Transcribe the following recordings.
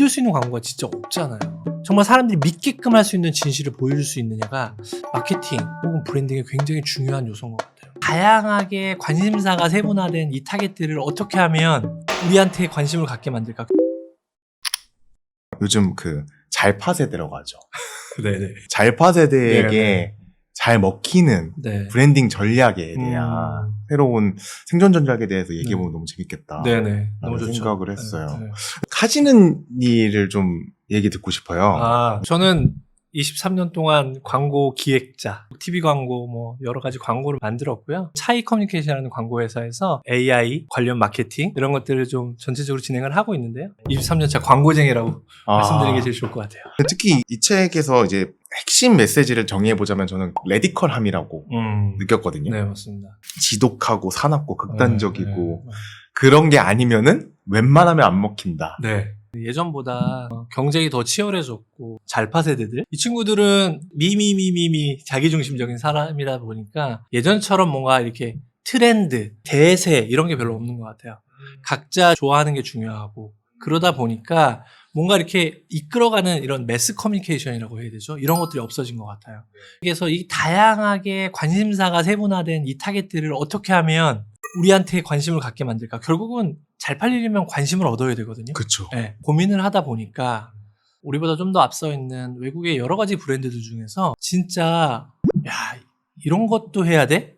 믿을 수 있는 광고가 진짜 없잖아요. 정말 사람들이 믿게끔 할 수 있는 진실을 보여줄 수 있느냐가 마케팅 혹은 브랜딩의 굉장히 중요한 요소인 것 같아요. 다양하게 관심사가 세분화된 이 타겟들을 어떻게 하면 우리한테 관심을 갖게 만들까? 요즘 그 잘파 세대라고 하죠. 네네. 잘파 세대에게 네. 잘 먹히는 네. 브랜딩 전략에 대한 음. 새로운 생존 전략에 대해서 얘기해보면 너무 재밌겠다. 네네. 너무 라는 좋죠. 생각을 했어요. 네, 네. 카지는 일을 좀 얘기 듣고 싶어요. 아, 저는 23년 동안 광고 기획자, TV 광고 뭐 여러 가지 광고를 만들었고요. 차이 커뮤니케이션이라는 광고 회사에서 AI 관련 마케팅 이런 것들을 좀 전체적으로 진행을 하고 있는데요. 23년 차 광고쟁이라고 아. 말씀드리는 게 제일 좋을 것 같아요. 특히 이 책에서 이제 핵심 메시지를 정의해보자면 저는 레디컬함이라고 음. 느꼈거든요. 네, 맞습니다. 지독하고 사납고 극단적이고 네, 그런 게 아니면은 웬만하면 안 먹힌다. 네. 예전보다 어, 경쟁이 더 치열해졌고 잘파 세대들 이 친구들은 미미미미미 자기중심적인 사람이다 보니까 예전처럼 뭔가 이렇게 트렌드 대세 이런 게 별로 없는 것 같아요 각자 좋아하는 게 중요하고 그러다 보니까 뭔가 이렇게 이끌어가는 이런 매스 커뮤니케이션이라고 해야 되죠 이런 것들이 없어진 것 같아요 그래서 이 다양하게 관심사가 세분화된 이 타겟들을 어떻게 하면 우리한테 관심을 갖게 만들까 결국은 잘 팔리려면 관심을 얻어야 되거든요 그쵸. 네, 고민을 하다 보니까 우리보다 좀 더 앞서 있는 외국의 여러 가지 브랜드들 중에서 진짜 야 이런 것도 해야 돼?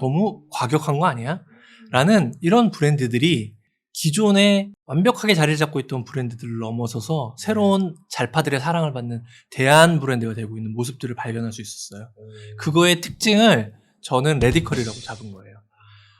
너무 과격한 거 아니야? 라는 이런 브랜드들이 기존에 완벽하게 자리를 잡고 있던 브랜드들을 넘어서서 새로운 잘파들의 사랑을 받는 대안 브랜드가 되고 있는 모습들을 발견할 수 있었어요. 그거의 특징을 저는 레디컬이라고 잡은 거예요.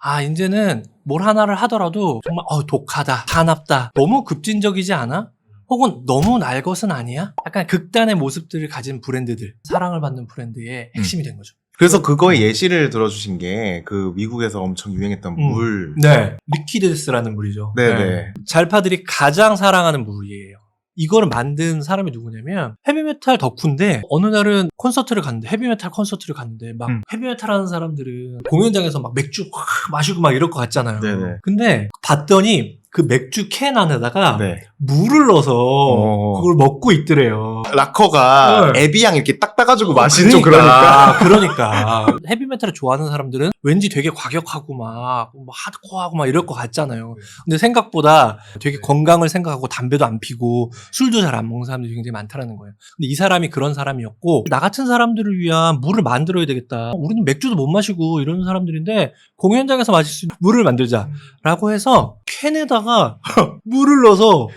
아, 이제는 뭘 하나를 하더라도 정말 어, 독하다, 사납다, 너무 급진적이지 않아? 혹은 너무 날 것은 아니야? 약간 극단의 모습들을 가진 브랜드들, 사랑을 받는 브랜드의 핵심이 된 거죠. 그래서 그거의 예시를 들어주신 게 그 미국에서 엄청 유행했던 음. 물. 네. 리퀴드스라는 물이죠. 네네. 잘파들이 가장 사랑하는 물이에요. 이거를 만든 사람이 누구냐면 헤비메탈 덕후인데 어느 날은 콘서트를 갔는데 헤비메탈 콘서트를 갔는데 막 음. 헤비메탈 하는 사람들은 공연장에서 막 맥주 확 마시고 막 이럴 것 같잖아요. 네네. 근데 봤더니 그 맥주 캔 안에다가 네. 물을 넣어서 어. 그걸 먹고 있더래요. 락커가 네. 에비앙 이렇게 딱 따가지고 마시는 좀 그러니까. 그러니까 헤비메탈을 좋아하는 사람들은 왠지 되게 과격하고 막, 뭐 하드코어하고 막 이럴 것 같잖아요. 근데 생각보다 되게 건강을 생각하고 담배도 안 피고 술도 잘 안 먹는 사람들이 굉장히 많다라는 거예요. 근데 이 사람이 그런 사람이었고 나 같은 사람들을 위한 물을 만들어야 되겠다. 우리는 맥주도 못 마시고 이런 사람들인데 공연장에서 마실 수 있는 물을 만들자라고 해서 캔에다 가 물을 넣어서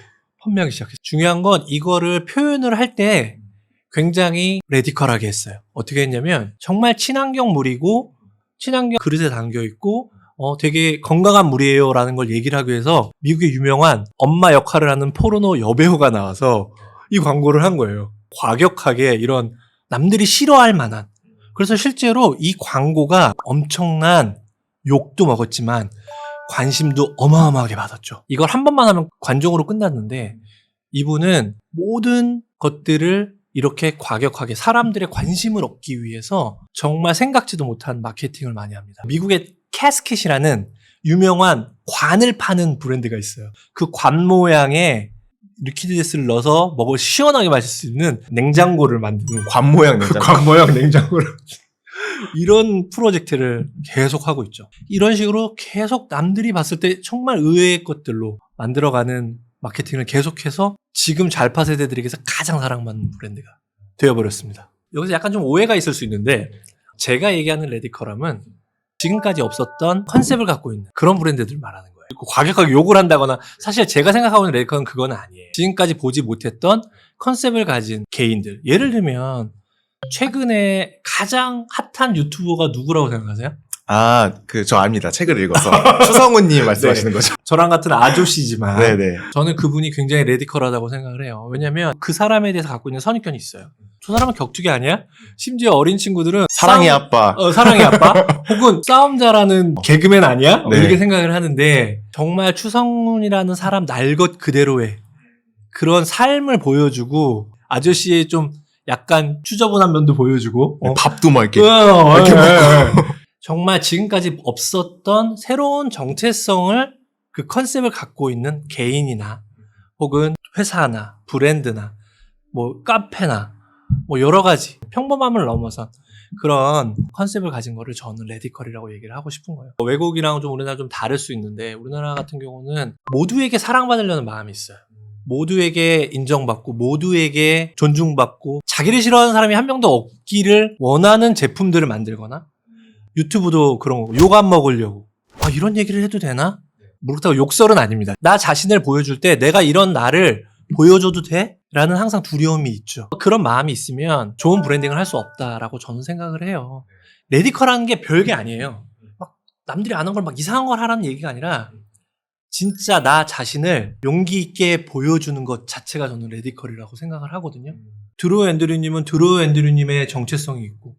판매하기 시작했어요. 중요한 건 이거를 표현을 할 때 굉장히 레디컬하게 했어요. 어떻게 했냐면 정말 친환경 물이고 친환경 그릇에 담겨 있고 어 되게 건강한 물이에요 라는 걸 얘기를 하기 위해서 미국의 유명한 엄마 역할을 하는 포르노 여배우가 나와서 이 광고를 한 거예요. 과격하게 이런 남들이 싫어할 만한 그래서 실제로 이 광고가 엄청난 욕도 먹었지만 관심도 어마어마하게 받았죠. 이걸 한 번만 하면 관종으로 끝났는데 이분은 모든 것들을 이렇게 과격하게 사람들의 관심을 얻기 위해서 정말 생각지도 못한 마케팅을 많이 합니다. 미국의 캐스켓이라는 유명한 관을 파는 브랜드가 있어요. 그 관 모양의 리퀴드스를 넣어서 먹을 시원하게 마실 수 있는 냉장고를 만드는 관 모양 냉장고. 관 모양 냉장고를 이런 프로젝트를 계속 하고 있죠. 이런 식으로 계속 남들이 봤을 때 정말 의외의 것들로 만들어가는 마케팅을 계속해서 지금 잘파 세대들에게서 가장 사랑받는 브랜드가 되어버렸습니다. 여기서 약간 좀 오해가 있을 수 있는데 제가 얘기하는 레디컬함은 지금까지 없었던 컨셉을 갖고 있는 그런 브랜드들 말하는 거예요. 그 과격하게 욕을 한다거나 사실 제가 생각하고 있는 레디컬은 그건 아니에요. 지금까지 보지 못했던 컨셉을 가진 개인들. 예를 들면 최근에 가장 핫한 유튜버가 누구라고 생각하세요? 아, 그, 저 압니다. 책을 읽어서. 추성훈님 말씀하시는 거죠. 저랑 같은 아저씨지만 네네. 저는 그분이 굉장히 레디컬하다고 생각을 해요. 왜냐면 그 사람에 대해서 갖고 있는 선입견이 있어요. 저 사람은 격투기 아니야? 심지어 어린 친구들은 사랑의 싸움- 아빠. 어, 사랑의 아빠? 혹은 싸움 잘하는 개그맨 아니야? 네. 이렇게 생각을 하는데 정말 추성훈이라는 사람 날 것 그대로의 그런 삶을 보여주고 아저씨의 좀 약간 추저분한 면도 보여주고 어, 밥도 막 이렇게. 어, 이렇게 예, 예. 정말 지금까지 없었던 새로운 정체성을 그 컨셉을 갖고 있는 개인이나 혹은 회사나 브랜드나 뭐 카페나 뭐 여러 가지 평범함을 넘어선 그런 컨셉을 가진 거를 저는 레디컬이라고 얘기를 하고 싶은 거예요. 외국이랑 좀 우리나라 좀 다를 수 있는데 우리나라 같은 경우는 모두에게 사랑받으려는 마음이 있어요. 모두에게 인정받고 모두에게 존중받고 자기를 싫어하는 사람이 한 명도 없기를 원하는 제품들을 만들거나 유튜브도 그런 거고 욕 안 먹으려고 아 이런 얘기를 해도 되나? 그렇다고 욕설은 아닙니다. 나 자신을 보여줄 때 내가 이런 나를 보여줘도 돼? 라는 항상 두려움이 있죠. 그런 마음이 있으면 좋은 브랜딩을 할 수 없다라고 저는 생각을 해요. 레디컬하는 게 별게 아니에요. 막 남들이 아는 걸 막 이상한 걸 하라는 얘기가 아니라 진짜 나 자신을 용기 있게 보여주는 것 자체가 저는 레디컬이라고 생각을 하거든요. 드로우 앤드류님은 드로우 앤드류님의 정체성이 있고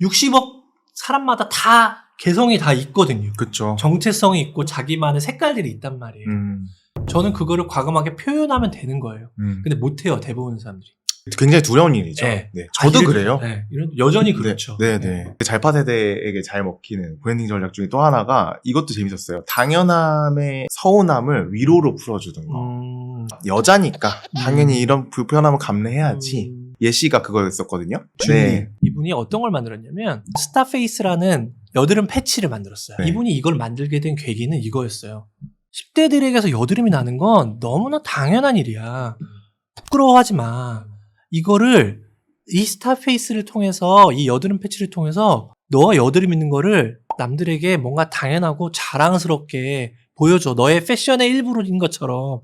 60억 사람마다 다 개성이 다 있거든요. 그쵸. 정체성이 있고 자기만의 색깔들이 있단 말이에요. 음, 저는 그거를 과감하게 표현하면 되는 거예요. 음. 근데 못해요, 대부분 사람들이. 굉장히 두려운 일이죠. 네. 네. 저도 아, 이럴- 그래요. 네, 이런- 여전히 그렇죠. 네, 네. 잘파 세대에게 잘 먹히는 브랜딩 전략 중에 또 하나가 이것도 재밌었어요. 당연함의 서운함을 위로로 풀어주는 거. 음, 여자니까 당연히 음. 이런 불편함을 감내해야지. 음, 예시가 그거였었거든요. 네. 이분이 어떤 걸 만들었냐면 스타페이스라는 여드름 패치를 만들었어요. 네. 이분이 이걸 만들게 된 계기는 이거였어요. 10대들에게서 여드름이 나는 건 너무나 당연한 일이야. 부끄러워하지 마. 이거를 이 스타페이스를 통해서 이 여드름 패치를 통해서 너가 여드름 있는 거를 남들에게 뭔가 당연하고 자랑스럽게 보여줘. 너의 패션의 일부인 것처럼.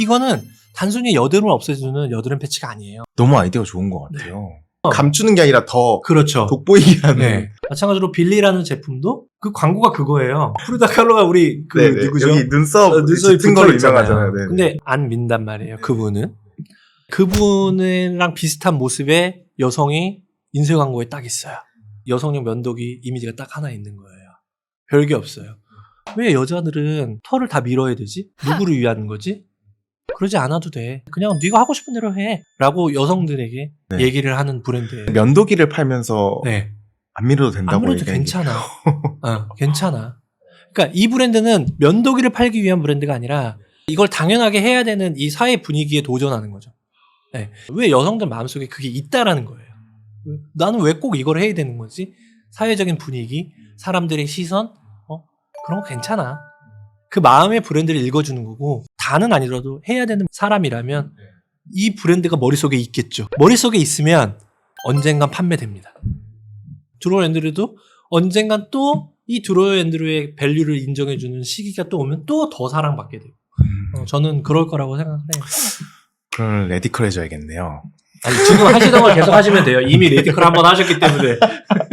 이거는 단순히 여드름을 없애주는 여드름 패치가 아니에요. 너무 아이디어가 좋은 것 같아요. 어. 감추는 게 아니라 더 그렇죠. 돋보이게 하는. 네. 마찬가지로 빌리라는 제품도 그 광고가 그거예요. 프리다 칼로가 우리 그 네, 네. 누구죠? 여기 눈썹 어, 눈썹이 짙은 걸로 있잖아요. 유명하잖아요. 네, 네. 근데 안 민단 말이에요. 그분은 그분이랑 비슷한 모습의 여성이 인쇄 광고에 딱 있어요. 여성용 면도기 이미지가 딱 하나 있는 거예요. 별게 없어요. 왜 여자들은 털을 다 밀어야 되지? 누구를 위한 거지? 그러지 않아도 돼. 그냥 네가 하고 싶은 대로 해. 라고 여성들에게 네. 얘기를 하는 브랜드예요. 면도기를 팔면서 네. 안 밀어도 된다고 아무래도 얘기하는 게 괜찮아. 어, 괜찮아. 그러니까 이 브랜드는 면도기를 팔기 위한 브랜드가 아니라 이걸 당연하게 해야 되는 이 사회 분위기에 도전하는 거죠. 네. 왜 여성들 마음속에 그게 있다라는 거예요. 나는 왜 꼭 이걸 해야 되는 거지? 사회적인 분위기, 사람들의 시선, 어? 그런 거 괜찮아. 그 마음의 브랜드를 읽어주는 거고, 다는 아니더라도 해야 되는 사람이라면 이 브랜드가 머릿속에 있겠죠. 머릿속에 있으면 언젠간 판매됩니다. 드로어 앤드류도 언젠간 또 이 드로어 앤드류의 밸류를 인정해주는 시기가 또 오면 또 더 사랑받게 돼요. 어, 저는 그럴 거라고 생각을 해요. 그럼 레디컬 해줘야겠네요. 아니, 지금 하시던 걸 계속 하시면 돼요. 이미 레디컬 한번 하셨기 때문에.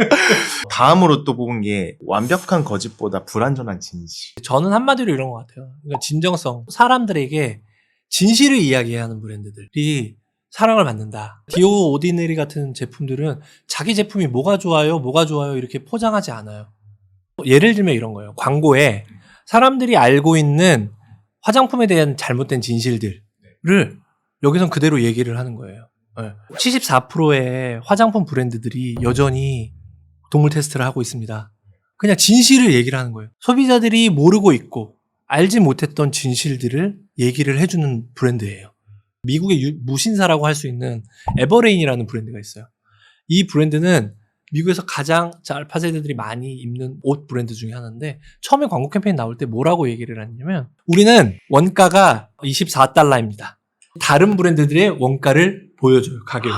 다음으로 또 뽑은 게 완벽한 거짓보다 불완전한 진실. 저는 한마디로 이런 것 같아요. 그러니까 진정성. 사람들에게 진실을 이야기하는 브랜드들이 사랑을 받는다. 디오 오디네리 같은 제품들은 자기 제품이 뭐가 좋아요, 뭐가 좋아요 이렇게 포장하지 않아요. 예를 들면 이런 거예요. 광고에 사람들이 알고 있는 화장품에 대한 잘못된 진실들을 여기선 그대로 얘기를 하는 거예요. 74%의 화장품 브랜드들이 여전히 동물 테스트를 하고 있습니다. 그냥 진실을 얘기를 하는 거예요. 소비자들이 모르고 있고 알지 못했던 진실들을 얘기를 해주는 브랜드예요. 미국의 유- 무신사라고 할 수 있는 에버레인이라는 브랜드가 있어요. 이 브랜드는 미국에서 가장 알파 세대들이 많이 입는 옷 브랜드 중에 하나인데 처음에 광고 캠페인 나올 때 뭐라고 얘기를 하냐면 우리는 원가가 24달러입니다. 다른 브랜드들의 원가를 보여줘요 가격을.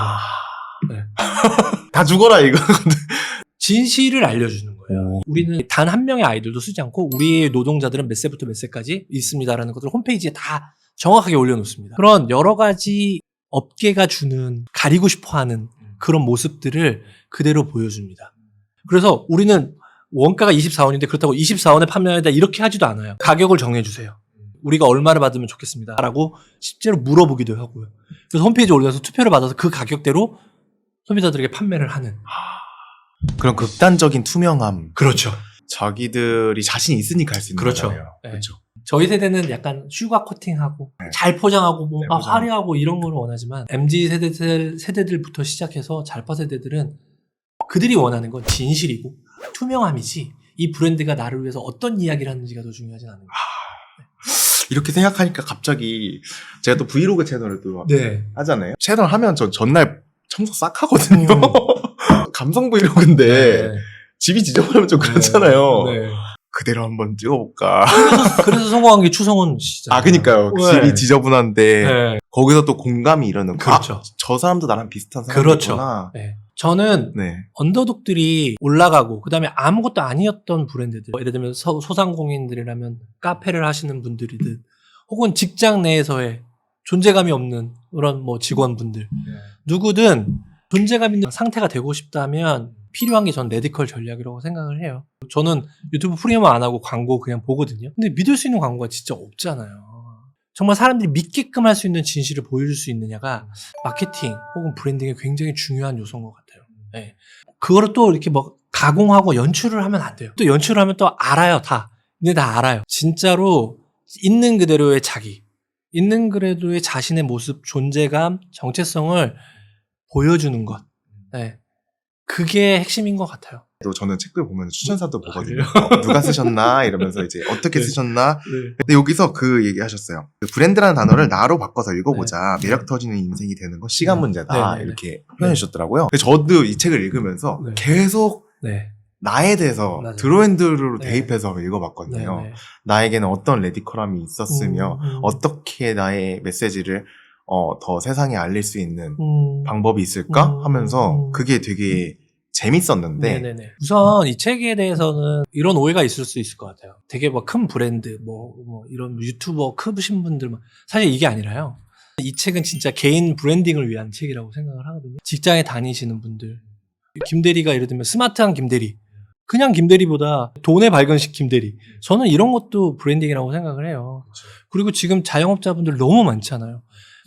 네. 다 죽어라 이거. 진실을 알려주는 거예요. 오. 우리는 단 한 명의 아이들도 쓰지 않고 우리의 노동자들은 몇 세부터 몇 세까지 있습니다라는 것들을 홈페이지에 다 정확하게 올려놓습니다. 그런 여러 가지 업계가 주는 가리고 싶어하는 그런 모습들을 그대로 보여줍니다. 그래서 우리는 원가가 24원인데 그렇다고 24원에 판매하다 이렇게 하지도 않아요. 가격을 정해주세요. 우리가 얼마를 받으면 좋겠습니다. 라고 실제로 물어보기도 하고요. 그래서 홈페이지에 올려서 투표를 받아서 그 가격대로 소비자들에게 판매를 하는. 그런 극단적인 투명함. 그렇죠. 자기들이 자신 있으니까 할 수 있는 그렇죠. 거잖아요. 네. 그렇죠. 저희 세대는 약간 슈가 코팅하고 네. 잘 포장하고 뭐 네, 아, 포장. 화려하고 이런 걸 원하지만 MZ 세대들 세대들부터 시작해서 잘파 세대들은 그들이 원하는 건 진실이고 투명함이지 이 브랜드가 나를 위해서 어떤 이야기를 하는지가 더 중요하진 않은 거예요. 이렇게 생각하니까 갑자기 제가 또 브이로그 채널을 또 네. 하잖아요. 채널 하면 전 전날 청소 싹 하거든요. 음. 감성 브이로그인데 집이 지저분하면 좀 그렇잖아요. 네. 그대로 한번 찍어볼까. 그래서 성공한 게 추성훈 씨잖아요. 아, 그니까요. 네. 집이 지저분한데 네. 거기서 또 공감이 이러는. 그렇죠. 아, 저 사람도 나랑 비슷한 그렇죠. 사람이구나. 네. 저는 네. 언더독들이 올라가고 그다음에 아무것도 아니었던 브랜드들 예를 들면 서- 소상공인들이라면 카페를 하시는 분들이든 혹은 직장 내에서의 존재감이 없는 그런 뭐 직원분들 누구든 존재감 있는 상태가 되고 싶다면 필요한 게 전 레디컬 전략이라고 생각을 해요. 저는 유튜브 프리미엄 안 하고 광고 그냥 보거든요. 근데 믿을 수 있는 광고가 진짜 없잖아요. 정말 사람들이 믿게끔 할 수 있는 진실을 보여줄 수 있느냐가 마케팅 혹은 브랜딩의 굉장히 중요한 요소인 것 같아요. 네. 그거를 또 이렇게 뭐 가공하고 연출을 하면 안 돼요. 또 연출을 하면 또 알아요, 다. 근데 다 알아요. 진짜로 있는 그대로의 자기, 있는 그대로의 자신의 모습, 존재감, 정체성을 보여주는 것. 네. 그게 핵심인 것 같아요. 또 저는 책들 보면 추천사도 아, 보거든요. 어, 누가 쓰셨나 이러면서 이제 어떻게 네. 쓰셨나. 근데 여기서 그 얘기 하셨어요. 그 브랜드라는 단어를 나로 바꿔서 읽어보자. 네. 매력 터지는 인생이 되는 건 시간 네. 문제다. 네, 네, 이렇게 표현해 주셨더라고요. 저도 이 책을 읽으면서 네. 계속 네. 나에 대해서 맞아요. 드로앤드로 네. 대입해서 네. 읽어봤거든요. 네. 나에게는 어떤 레디컬함이 있었으며 음, 음. 어떻게 나의 메시지를 어, 더 세상에 알릴 수 있는 음. 방법이 있을까 음, 하면서 음. 그게 되게 재밌었는데 네네네. 우선 이 책에 대해서는 이런 오해가 있을 수 있을 것 같아요. 되게 뭐큰 브랜드, 뭐, 뭐 이런 유튜버 크신 분들, 막 사실 이게 아니라요. 이 책은 진짜 개인 브랜딩을 위한 책이라고 생각을 하거든요. 직장에 다니시는 분들. 김대리가 예를 들면 스마트한 김대리. 그냥 김대리보다 돈의 발견식 김대리. 저는 이런 것도 브랜딩이라고 생각을 해요. 그리고 지금 자영업자분들 너무 많잖아요.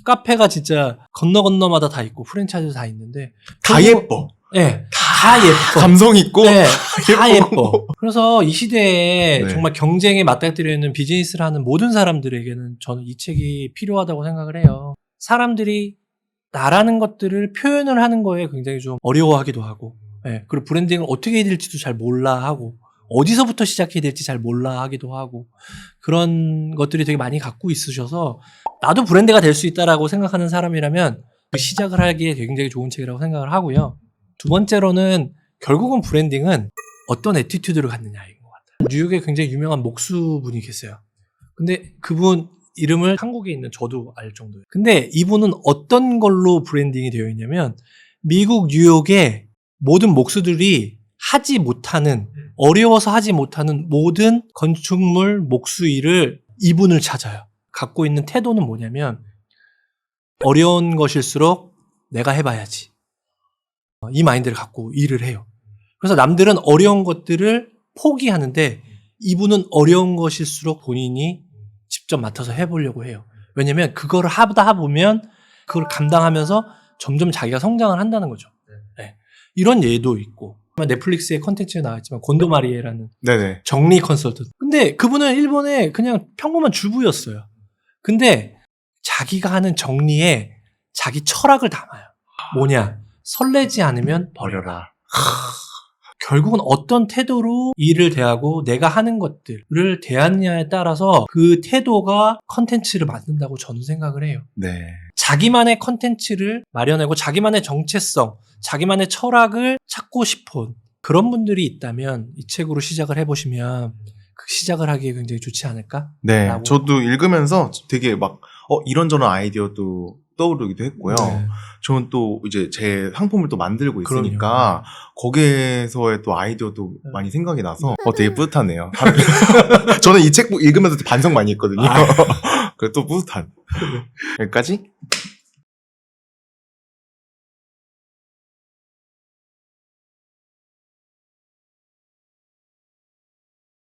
카페가 진짜 건너 건너마다 다 있고 프랜차이즈 다 있는데 다 예뻐. 네, 다 예뻐. 감성 있고 네, 다. 예뻐. 그래서 이 시대에 네. 정말 경쟁에 맞닥뜨려 있는 비즈니스를 하는 모든 사람들에게는 저는 이 책이 필요하다고 생각을 해요. 사람들이 나라는 것들을 표현을 하는 거에 굉장히 좀 어려워하기도 하고, 예, 그리고 브랜딩을 어떻게 해야 될지도 잘 몰라 하고, 어디서부터 시작해야 될지 잘 몰라 하기도 하고, 그런 것들이 되게 많이 갖고 있으셔서, 나도 브랜드가 될 수 있다라고 생각하는 사람이라면, 그 시작을 하기에 굉장히 좋은 책이라고 생각을 하고요. 두 번째로는 결국은 브랜딩은 어떤 에티튜드를 갖느냐인 것 같아요. 뉴욕에 굉장히 유명한 목수분이 계세요. 근데 그분 이름을 한국에 있는 저도 알 정도예요. 근데 이분은 어떤 걸로 브랜딩이 되어 있냐면 미국 뉴욕의 모든 목수들이 하지 못하는 어려워서 하지 못하는 모든 건축물 목수 일을 이분을 찾아요. 갖고 있는 태도는 뭐냐면 어려운 것일수록 내가 해봐야지. 어, 이 마인드를 갖고 일을 해요. 그래서 남들은 어려운 것들을 포기하는데 이분은 어려운 것일수록 본인이 직접 맡아서 해보려고 해요. 왜냐면 그거를 하다 보면 그걸 감당하면서 점점 자기가 성장을 한다는 거죠. 네. 이런 예도 있고 넷플릭스에 컨텐츠에 나왔지만 곤도마리에라는 네네. 정리 컨설턴트. 근데 그분은 일본의 그냥 평범한 주부였어요. 근데 자기가 하는 정리에 자기 철학을 담아요. 뭐냐? 설레지 않으면 버려라. 결국은 어떤 태도로 일을 대하고 내가 하는 것들을 대하느냐에 따라서 그 태도가 컨텐츠를 만든다고 저는 생각을 해요. 네. 자기만의 컨텐츠를 마련하고 자기만의 정체성, 자기만의 철학을 찾고 싶은 그런 분들이 있다면 이 책으로 시작을 해보시면 그 시작을 하기에 굉장히 좋지 않을까? 네. 저도 읽으면서 되게 막, 어, 이런저런 아이디어도 떠오르기도 했고요. 네. 저는 또 이제 제 상품을 또 만들고. 있으니까 거기에서의 또 아이디어도 네. 많이 생각이 나서 어, 되게 뿌듯하네요. 저는 이 책 읽으면서 반성 많이 했거든요. 아. 그래 또 뿌듯한. 여기까지?